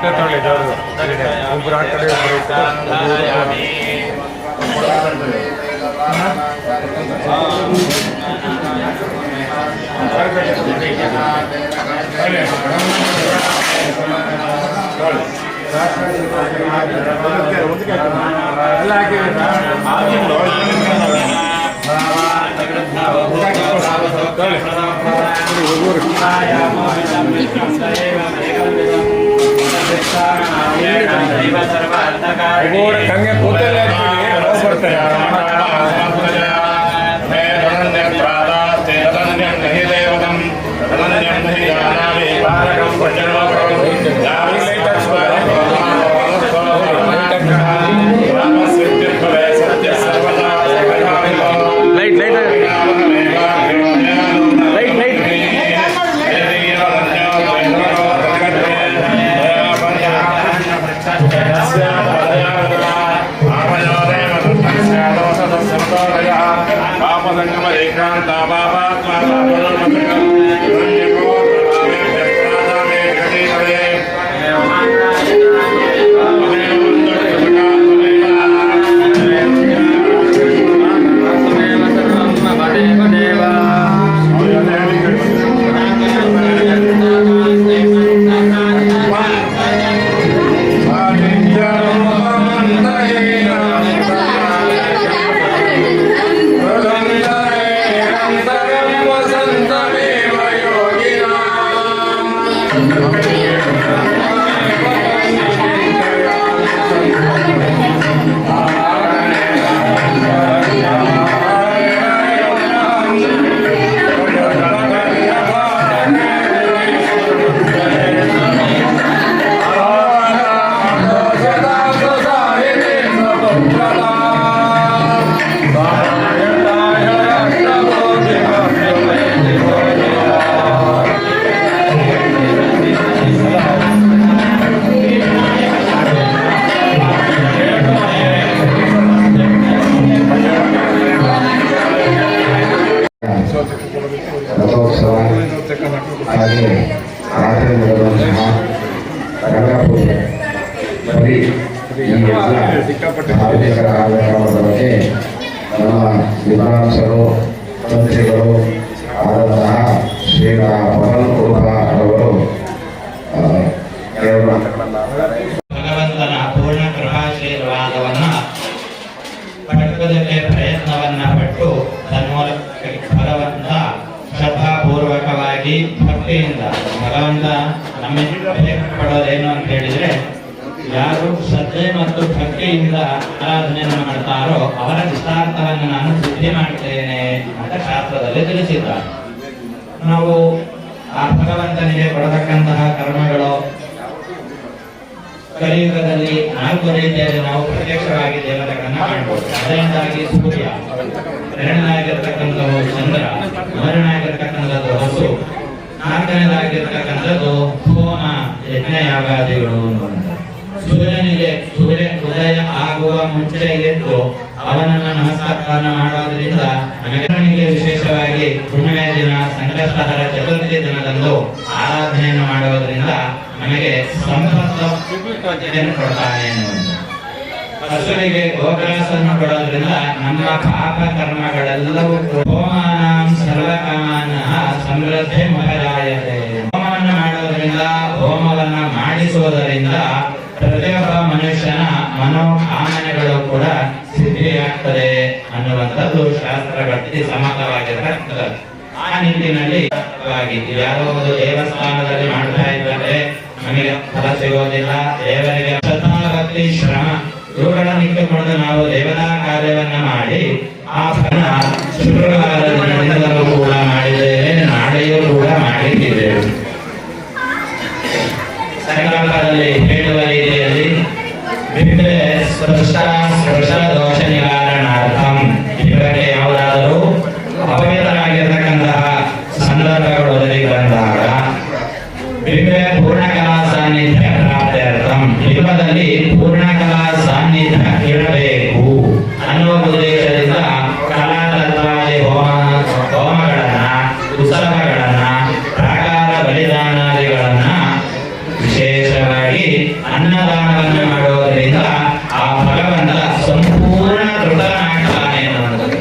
ತಟ್ಟೆ ತೊಗೊಳ್ಳಿ ದೇವ್ರದ್ದು ಒಬ್ರು ಆ ಕಡೆ ಒಬ್ರು ಈ ಕಡೆ. ಎಲ್ಲ ಹಾಕಿದ್ದೀರಾ? ಒಬ್ಬೊಬ್ರು गोड़ ಈ ಕಾರ್ಯಕ್ರಮದ ಬಗ್ಗೆ ನಮ್ಮ ವಿದ್ವಾಂಸರು ತಂತ್ರಿಗಳು ಆದಂತಹ ಶ್ರೀರಾ ಪವನ್ ಕುಮಾರ್ ಅವರು ಭಗವಂತನ ಪೂರ್ಣ ಕೃಪಾಶೀರ್ವಾದವನ್ನ ಪಡೆಯುವುದಕ್ಕೆ ಪ್ರಯತ್ನವನ್ನ ಪಟ್ಟು ತನ್ಮೂಲಕ ಭಗವಂತ ಶ್ರದ್ಧಾಪೂರ್ವಕವಾಗಿ ಭಕ್ತಿಯಿಂದ ಭಗವಂತ ನಮ್ಮ ಪಡೋದೇನು ಅಂತ ಹೇಳಿದ್ರೆ ಯಾರು ಶ್ರದ್ಧೆ ಮತ್ತು ಭಕ್ತಿಯಿಂದ ಆರಾಧನೆಯನ್ನು ಮಾಡ್ತಾರೋ ಅವರ ಇಷ್ಟಾರ್ಥವನ್ನು ನಾನು ಸಿದ್ಧಿ ಮಾಡ್ತೇನೆ ಅಂತ ಶಾಸ್ತ್ರದಲ್ಲಿ ತಿಳಿಸಿದ್ದಾರೆ. ನಾವು ಆ ಭಗವಂತನಿಗೆ ಕೊಡತಕ್ಕಂತಹ ಕರ್ಮಗಳು ಕಲಿಯುಗದಲ್ಲಿ ನಾಲ್ಕು ರೀತಿಯಲ್ಲಿ ನಾವು ಪ್ರತ್ಯಕ್ಷವಾಗಿ ದೇವತೆಗಳನ್ನ ಕಾಣಬಹುದು ಅದರಿಂದಾಗಿ ಸೂರ್ಯ ಎರಡನೇದಾಗಿರ್ತಕ್ಕಂಥವು ಚಂದ್ರ ಮೂರನೇದಾಗಿರ್ತಕ್ಕಂಥದ್ದು ಹಸು, ನಾಲ್ಕನೇದಾಗಿರ್ತಕ್ಕಂಥದ್ದು ಹೋಮ ಯಜ್ಞ ಯಾಗಾದಿಗಳು ಅವನನ್ನು ಮಾಡುವುದರಿಂದ ನಮಗೆ ವಿಶೇಷವಾಗಿ ಹುಣ್ಣಿಮೆ ದಿನ ಸಂಕಷ್ಟಹರ ಚತುರ್ಥಿ ದಿನದಂದು ಆರಾಧನೆಯನ್ನು ಮಾಡುವುದರಿಂದ ನಮಗೆ ಸಂಪತ್ತು ಕೊಡ್ತಾನೆ ಹಸುವಿಗೆ ಗೋಗ್ರಾಸನ್ನು ಕೊಡೋದ್ರಿಂದ ನಮ್ಮ ಪಾಪ ಕರ್ಮಗಳೆಲ್ಲವೂ ಹೋಮಾನ ಸರ್ವಕಾಮಾನ ಸಮೃದ್ಧಿ ಮಹರಾಯತೆ ಹೋಮವನ್ನು ಮಾಡೋದ್ರಿಂದ ಹೋಮವನ್ನ ಮಾಡಿಸುವುದರಿಂದ ಪ್ರತಿಯೊಬ್ಬ ಮನುಷ್ಯನ ಮನೋಕಾಮನೆಗಳು ಕೂಡ ಸಿದ್ಧಿಯಾಗ್ತದೆ ಅನ್ನುವಂಥದ್ದು ಶಾಸ್ತ್ರಗಳಲ್ಲಿ ಸಮ್ಮತವಾಗಿರತಕ್ಕಂಥದ್ದು ಆ ನಿಟ್ಟಿನಲ್ಲಿ ಯಾರೋ ಒಂದು ದೇವಸ್ಥಾನದಲ್ಲಿ ಮಾಡ್ತಾ ಇದ್ದಾರೆ ನಮಗೆ ಫಲ ಸಿಗೋದಿಲ್ಲ, ದೇವರಿಗೆ ಶ್ರದ್ಧಾಭಕ್ತಿ ಶ್ರಮ. ಇವುಗಳನ್ನು ಇಟ್ಟುಕೊಂಡು ನಾವು ದೇವತಾ ಕಾರ್ಯವನ್ನ ಮಾಡಿ, ಆ ಫಲ ಶುಕ್ರವಾರ ಕೂಡ ಮಾಡಿದ್ದೇವೆ, ನಾಳೆಯೂ ಕೂಡ ಮಾಡಿದ್ದೇವೆ. ಸಂಕಲ್ಪದಲ್ಲಿ ಹೇಳುವ ರೀತಿಯಲ್ಲಿ ಬಿಟ್ಟರೆ ಸ್ಪರ್ಶ ಅನ್ನದಾನವನ್ನು ಮಾಡುವುದರಿಂದ ಆ ಭಗವಂತ ಸಂಪೂರ್ಣ ಕೃತನಾಗ್ತಾನೆ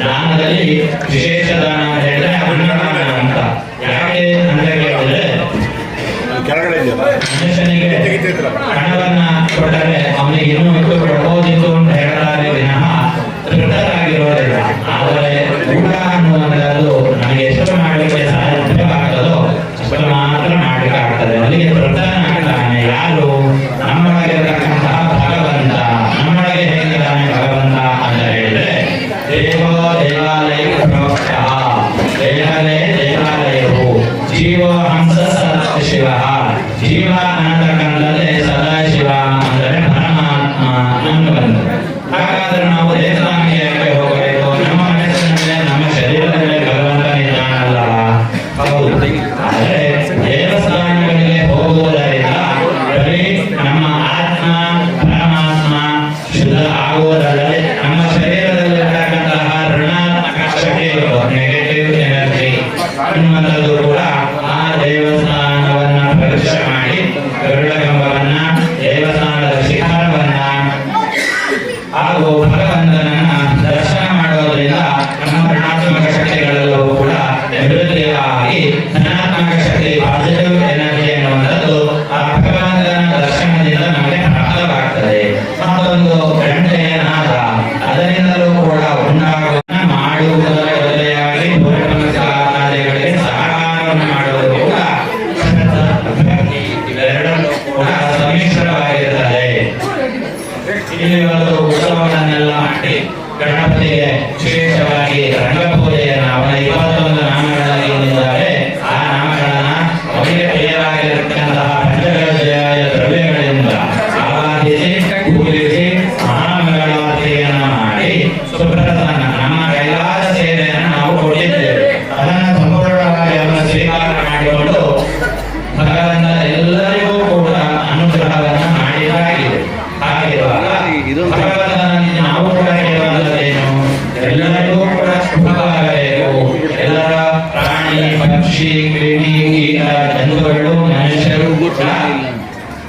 ದಾನದಲ್ಲಿ ವಿಶೇಷ ದಾನ ಅಂತ ಹೇಳಿದ್ರೆ ಅನ್ನದಾನ ಅಂತ ಯಾಕೆ ಅಂತ ಕೇಳಿದ್ರೆ ಮನುಷ್ಯನಿಗೆ ಹಣವನ್ನ ಕೊಟ್ಟರೆ ಅವನಿಗೆ ಏನು ಇಟ್ಟು ಕೊಡುವ वर्णा देवसागर शिखर वर्णा आगो भगवान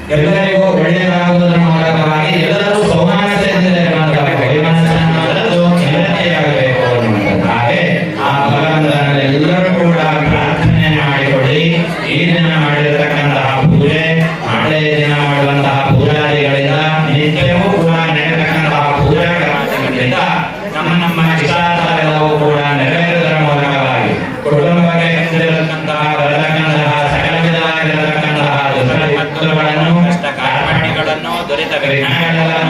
ಎಲ್ಲರಿಗೂ ಒಳ್ಳೆಯದಾಗುವುದನ್ನು Keringan